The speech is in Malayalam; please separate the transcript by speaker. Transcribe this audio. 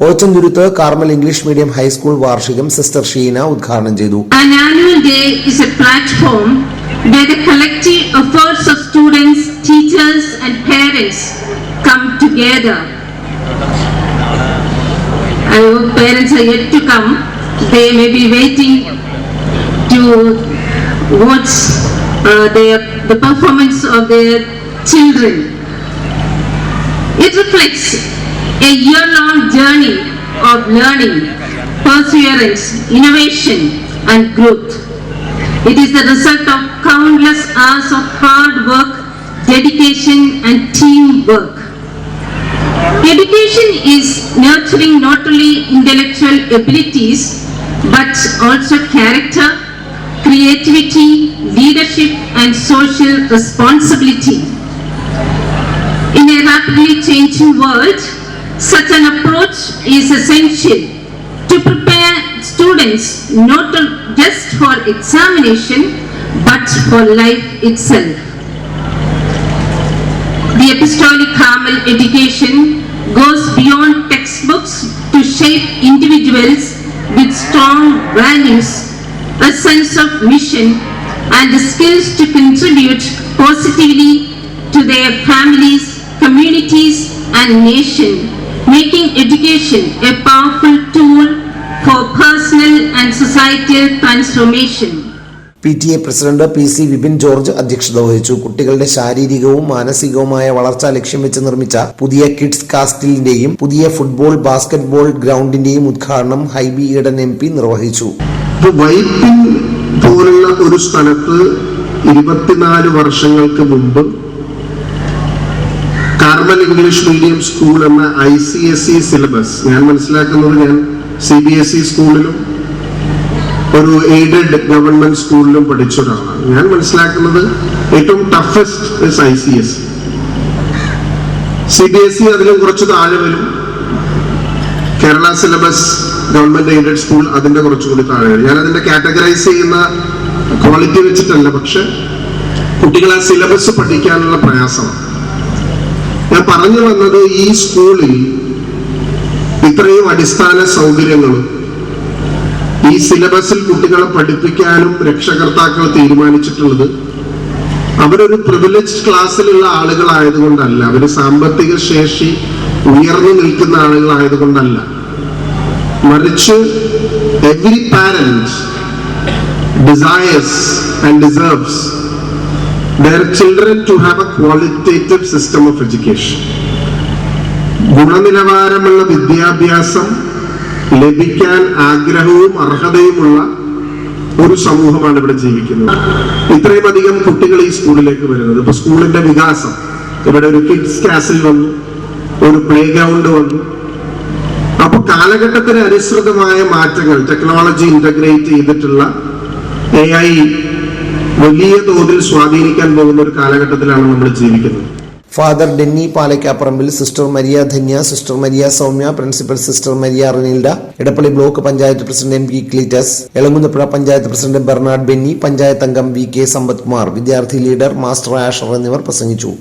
Speaker 1: Ochanthuruth Carmel English medium high school വാർഷികം സിസ്റ്റർ ഷീന ഉദ്ഘാടനം ചെയ്തു.
Speaker 2: Children. It reflects a year-long journey of learning, perseverance, innovation, and growth. It is the result of countless hours of hard work, dedication, and teamwork. Education is nurturing not only intellectual abilities but also character, creativity, leadership, and social responsibility. In a rapidly changing world, such an approach is essential to prepare students not just for examination but for life itself. The Apostolic Carmel education goes beyond textbooks to shape individuals with strong values, a sense of mission, and the skills to contribute positively to their families, communities, and nation, making education a powerful tool for personal and societal transformation.
Speaker 1: P T A president P C Vipin George അധ്യക്ഷത വഹിച്ചു കുട്ടികളുടെ ശാരീരികവും മാനസികവുമായ വളർച്ച ലക്ഷ്യം വെച്ച് നിർമ്മിച്ച പുതിയ കിഡ്സ് കാസ്റ്റിലിന്റെയും പുതിയ ഫുട്ബോൾ ബാസ്കറ്റ്ബോൾ ഗ്രൗണ്ടിന്റെയും ഉദ്ഘാടനം ഹൈബി ഈഡൻ എം പി നിർവഹിച്ചു
Speaker 3: പോലുള്ള ഒരു സ്ഥലത്ത് ഇരുപത്തിനാല് വർഷങ്ങൾക്ക് മുമ്പ് കാർമൽ ഇംഗ്ലീഷ് മീഡിയം സ്കൂൾ എന്ന I C S E syllabus ഞാൻ മനസ്സിലാക്കുന്നത് ഞാൻ സി ബി എസ് ഇ സ്കൂളിലും ഒരു എയ്ഡഡ് ഗവൺമെന്റ് സ്കൂളിലും പഠിച്ചതാണ് ഞാൻ മനസ്സിലാക്കുന്നത് ഏറ്റവും toughest I C S C B S E അതിലും കുറച്ച് താഴെ വരും. Kerala syllabus government aided school അതിന്റെ കുറച്ചുകൂടി താഴെ വരും. ഞാൻ അതിന്റെ കാറ്റഗറൈസ് ചെയ്യുന്ന ക്വാളിറ്റി വെച്ചിട്ടല്ല പക്ഷെ കുട്ടികൾ ആ സിലബസ് പഠിക്കാനുള്ള പ്രയാസമാണ്. ഞാൻ പറഞ്ഞു വന്നത് ഈ സ്കൂളിൽ ഇത്രയും അടിസ്ഥാന സൗകര്യങ്ങളും ഈ സിലബസിൽ കുട്ടികളെ പഠിപ്പിക്കാനും രക്ഷകർത്താക്കൾ തീരുമാനിച്ചിട്ടുള്ളത് അവരൊരു പ്രിവിലേജ് ക്ലാസ്സിലുള്ള ആളുകളായതുകൊണ്ടല്ല. അവർ സാമ്പത്തിക ശേഷി ഉയർന്നു നിൽക്കുന്ന ആളുകളായതുകൊണ്ടല്ല. മറിച്ച് every parent desires and deserves their children to have a qualitative system of education. ഗുണനിലവാരമുള്ള വിദ്യാഭ്യാസം ലഭിക്കാൻ ആഗ്രഹവും അർഹതയുമുള്ള ഒരു സമൂഹമാണ് ഇവിടെ ജീവിക്കുന്നത്. ഇത്രയും അധികം കുട്ടികൾ ഈ സ്കൂളിലേക്ക് വരുന്നത്. ഇപ്പൊ സ്കൂളിന്റെ വികാസം. ഇവിടെ ഒരു കിഡ്സ് കാസിൽ വന്നു ഒരു പ്ലേ ഗ്രൗണ്ട് വന്നു. അപ്പൊ കാലഘട്ടത്തിന് അനുസൃതമായ മാറ്റങ്ങൾ ടെക്നോളജി ഇന്റഗ്രേറ്റ് ചെയ്തിട്ടുള്ള എ ഐ വലിയ തോതിൽ സ്വാധീനിക്കാൻ പോകുന്ന ഒരു കാലഘട്ടത്തിലാണ് നമ്മൾ ജീവിക്കുന്നത്.
Speaker 1: Father Denny Palakkaparambil sister Maria Dhanya sister Maria Soumya principal sister Maria Rinilda Edappally block panchayat president M P Cleetus Elamkunnapuzha panchayat president Bernard Benny panchayat അംഗം വി കെ സമ്പത്കുമാർ വിദ്യാർത്ഥി ലീഡർ മാസ്റ്റർ ആഷർ എന്നിവർ പ്രസംഗിച്ചു.